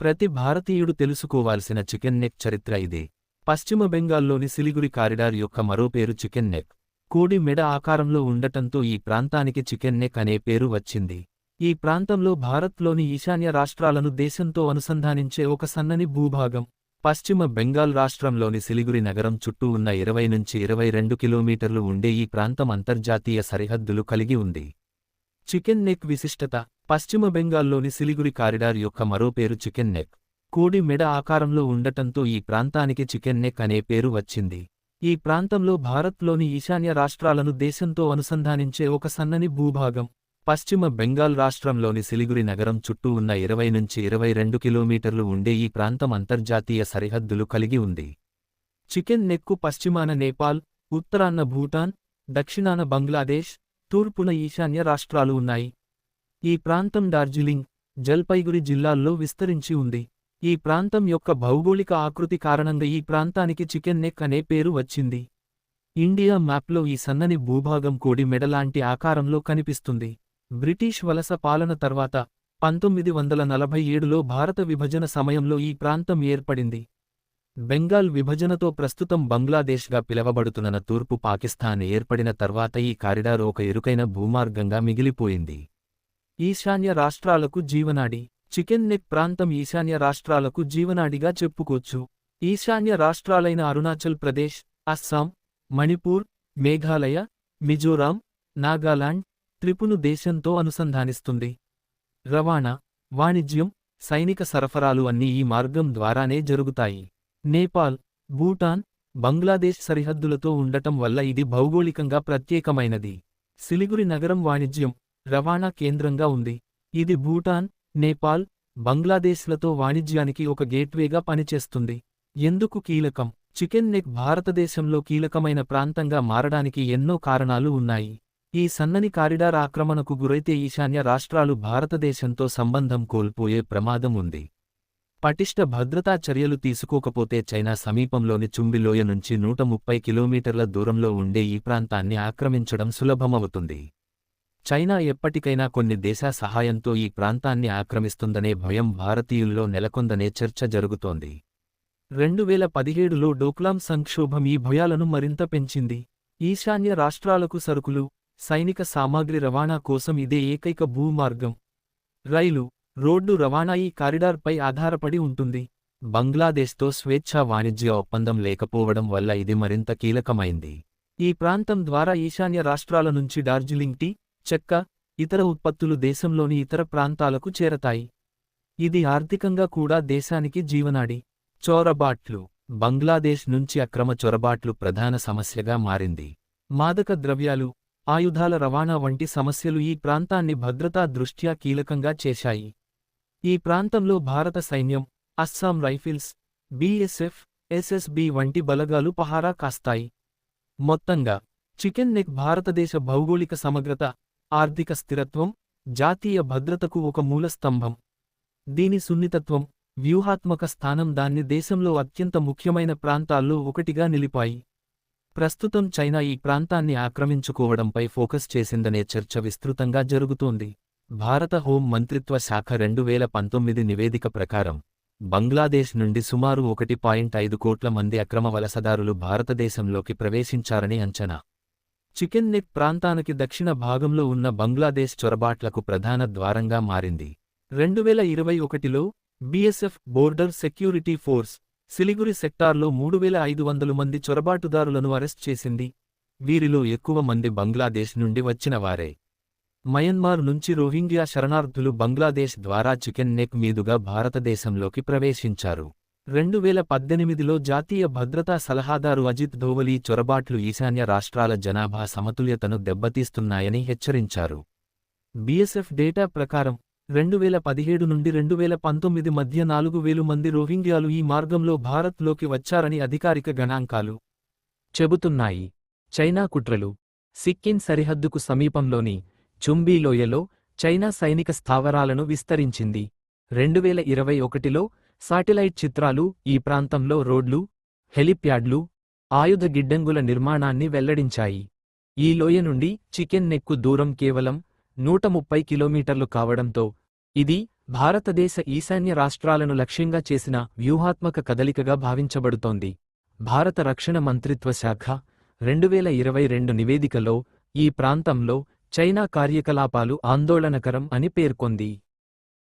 ప్రతి భారతీయుడు తెలుసుకోవాల్సిన చికెన్ నెక్ చరిత్ర ఇదే. పశ్చిమ బెంగాల్లోని సిలిగురి కారిడార్ యొక్క మరో పేరు చికెన్ నెక్. కోడి మెడ ఆకారంలో ఉండటంతో ఈ ప్రాంతానికి చికెన్ నెక్ అనే పేరు వచ్చింది. ఈ ప్రాంతంలో భారత్లోని ఈశాన్య రాష్ట్రాలను దేశంతో అనుసంధానించే ఒక సన్నని భూభాగం. పశ్చిమ బెంగాల్ రాష్ట్రంలోని సిలిగురి నగరం చుట్టూ ఉన్న ఇరవై నుంచి ఇరవై రెండు కిలోమీటర్లు ఉండే ఈ ప్రాంతం అంతర్జాతీయ సరిహద్దులు కలిగి ఉంది. చికెన్ నెక్ విశిష్టత. పశ్చిమ బెంగాల్లోని సిలిగురి కారిడార్ యొక్క మరో పేరు చికెన్ నెక్. కోడి మెడ ఆకారంలో ఉండటంతో ఈ ప్రాంతానికి చికెన్ నెక్ అనే పేరు వచ్చింది. ఈ ప్రాంతంలో భారత్లోని ఈశాన్య రాష్ట్రాలను దేశంతో అనుసంధానించే ఒక సన్నని భూభాగం. పశ్చిమ బెంగాల్ రాష్ట్రంలోని సిలిగురి నగరం చుట్టూ ఉన్న ఇరవై నుంచి ఇరవై రెండు కిలోమీటర్లు ఉండే ఈ ప్రాంతం అంతర్జాతీయ సరిహద్దులు కలిగి ఉంది. చికెన్ నెక్కు పశ్చిమాన నేపాల్ ఉత్తరాన భూటాన్ దక్షిణాన బంగ్లాదేశ్ తూర్పున ఈశాన్య రాష్ట్రాలు ఉన్నాయి. ఈ ప్రాంతం డార్జిలింగ్ జల్పైగురి జిల్లాల్లో విస్తరించి ఉంది. ఈ ప్రాంతం యొక్క భౌగోళిక ఆకృతి కారణంగా ఈ ప్రాంతానికి చికెన్ నెక్ అనే పేరు వచ్చింది. ఇండియా మ్యాప్లో ఈ సన్నని భూభాగం కోడి మెడలాంటి ఆకారంలో కనిపిస్తుంది. బ్రిటిష్ వలస పాలన తర్వాత పంతొమ్మిది వందల నలభై ఏడులో భారత విభజన సమయంలో ఈ ప్రాంతం ఏర్పడింది. బెంగాల్ విభజనతో ప్రస్తుతం బంగ్లాదేశ్గా పిలవబడుతున్న తూర్పు పాకిస్తాన్ ఏర్పడిన తర్వాత ఈ కారిడార్ ఒక ఇరుకైన భూమార్గంగా మిగిలిపోయింది. ఈశాన్య రాష్ట్రాలకు జీవనాడి చికెన్ నెక్ ప్రాంతం ఈశాన్య రాష్ట్రాలకు జీవనాడిగా చెప్పుకోవచ్చు. ఈశాన్య రాష్ట్రాలైన అరుణాచల్ ప్రదేశ్ అస్సాం మణిపూర్ మేఘాలయ మిజోరాం నాగాలాండ్ త్రిపును దేశంతో అనుసంధానిస్తుంది. రవాణా వాణిజ్యం సైనిక సరఫరాలు అన్నీ ఈ మార్గం ద్వారానే జరుగుతాయి. నేపాల్ భూటాన్ బంగ్లాదేశ్ సరిహద్దులతో ఉండటం వల్ల ఇది భౌగోళికంగా ప్రత్యేకమైనది. సిలిగురి నగరం వాణిజ్యం రవాణా కేంద్రంగా ఉంది. ఇది భూటాన్ నేపాల్ బంగ్లాదేశ్లతో వాణిజ్యానికి ఒక గేట్వేగా పనిచేస్తుంది. ఎందుకు కీలకం? చికెన్ నెక్ భారతదేశంలో కీలకమైన ప్రాంతంగా మారడానికి ఎన్నో కారణాలు ఉన్నాయి. ఈ సన్నని కారిడార్ ఆక్రమణకు గురైతే ఈశాన్య రాష్ట్రాలు భారతదేశంతో సంబంధం కోల్పోయే ప్రమాదం ఉంది. పటిష్ట భద్రతా చర్యలు తీసుకోకపోతే చైనా సమీపంలోని చుంబిలోయ నుంచి నూట ముప్పై కిలోమీటర్ల దూరంలో ఉండే ఈ ప్రాంతాన్ని ఆక్రమించడం సులభమవుతుంది. చైనా ఎప్పటికైనా కొన్ని దేశ సహాయంతో ఈ ప్రాంతాన్ని ఆక్రమిస్తుందనే భయం భారతీయుల్లో నెలకొందనే చర్చ జరుగుతోంది. రెండు వేల పదిహేడులో డోక్లాం సంక్షోభం ఈ భయాలను మరింత పెంచింది. ఈశాన్య రాష్ట్రాలకు సరుకులు సైనిక సామాగ్రి రవాణా కోసం ఇదే ఏకైక భూమార్గం. రైలు రోడ్డు రవాణా ఈ కారిడార్పై ఆధారపడి ఉంటుంది. బంగ్లాదేశ్తో స్వేచ్ఛా వాణిజ్య ఒప్పందం లేకపోవడం వల్ల ఇది మరింత కీలకమైంది. ఈ ప్రాంతం ద్వారా ఈశాన్య రాష్ట్రాల నుంచి డార్జిలింగ్ టీ చెక్క ఇతర ఉత్పత్తులు దేశంలోని ఇతర ప్రాంతాలకు చేరతాయి. ఇది ఆర్థికంగా కూడా దేశానికి జీవనాడి. చొరబాట్లు. బంగ్లాదేశ్ నుంచి అక్రమ చొరబాట్లు ప్రధాన సమస్యగా మారింది. మాదక ద్రవ్యాలు ఆయుధాల రవాణా వంటి సమస్యలు ఈ ప్రాంతాన్ని భద్రతా దృష్ట్యా కీలకంగా చేశాయి. ఈ ప్రాంతంలో భారత సైన్యం అస్సాం రైఫిల్స్ బీఎస్ఎఫ్ ఎస్ఎస్బి వంటి బలగాలు పహారా కాస్తాయి. మొత్తంగా చికెన్ నెక్ భారతదేశ భౌగోళిక సమగ్రత ఆర్థిక స్థిరత్వం జాతీయ భద్రతకు ఒక మూలస్తంభం దీని సున్నితత్వం వ్యూహాత్మక స్థానం దాన్ని దేశంలో అత్యంత ముఖ్యమైన ప్రాంతాల్లో ఒకటిగా నిలిపాయి. ప్రస్తుతం చైనా ఈ ప్రాంతాన్ని ఆక్రమించుకోవడంపై ఫోకస్ చేసిందనే చర్చ విస్తృతంగా జరుగుతోంది. భారత హోం మంత్రిత్వ శాఖ రెండు వేల పంతొమ్మిది నివేదిక ప్రకారం బంగ్లాదేశ్ నుండి సుమారు ఒకటి పాయింట్ ఐదు కోట్ల మంది అక్రమ వలసదారులు భారతదేశంలోకి ప్రవేశించారని అంచనా. చికెన్ నెక్ ప్రాంతానికి దక్షిణ భాగంలో ఉన్న బంగ్లాదేశ్ చొరబాట్లకు ప్రధాన ద్వారంగా మారింది. రెండువేల ఇరవై ఒకటిలో BSF border security force Siliguri సెక్టార్లో మూడు వేల ఐదు వందలు మంది చొరబాటుదారులను అరెస్ట్ చేసింది. వీరిలో ఎక్కువ మంది బంగ్లాదేశ్ నుండి వచ్చినవారే మయన్మార్ నుంచి రోహింగ్యా శరణార్థులు బంగ్లాదేశ్ ద్వారా చికెన్ నెక్ మీదుగా భారతదేశంలోకి ప్రవేశించారు. రెండు వేల పద్దెనిమిదిలో జాతీయ భద్రతా సలహాదారు అజిత్ ధోవలీ చొరబాట్లు ఈశాన్య రాష్ట్రాల జనాభా సమతుల్యతను దెబ్బతీస్తున్నాయని హెచ్చరించారు. బీఎస్ఎఫ్ డేటా ప్రకారం రెండు వేల పదిహేడు నుండి రెండు వేల పంతొమ్మిది మధ్య నాలుగు వేలు మంది రోహింగ్యాలు ఈ మార్గంలో భారత్లోకి వచ్చారని అధికారిక గణాంకాలు చెబుతున్నాయి. చైనా కుట్రలు సిక్కిం సరిహద్దుకు సమీపంలోని చుంబీ లోయలో చైనా సైనిక స్థావరాలను విస్తరించింది. రెండువేల ఇరవై ఒకటిలో శాటిలైట్ చిత్రాలు ఈ ప్రాంతంలో రోడ్లు హెలిప్యాడ్లు ఆయుధ గిడ్డంగుల నిర్మాణాన్ని వెల్లడించాయి. ఈ లోయ నుండి చికెన్ నెక్కు దూరం కేవలం నూట ముప్పై కిలోమీటర్లు కావడంతో ఇది భారతదేశ ఈశాన్య రాష్ట్రాలను లక్ష్యంగా చేసిన వ్యూహాత్మక కదలికగా భావించబడుతోంది. భారత రక్షణ మంత్రిత్వ శాఖ రెండువేల ఇరవై రెండు నివేదికలో ఈ ప్రాంతంలో చైనా కార్యకలాపాలు ఆందోళనకరం అని పేర్కొంది.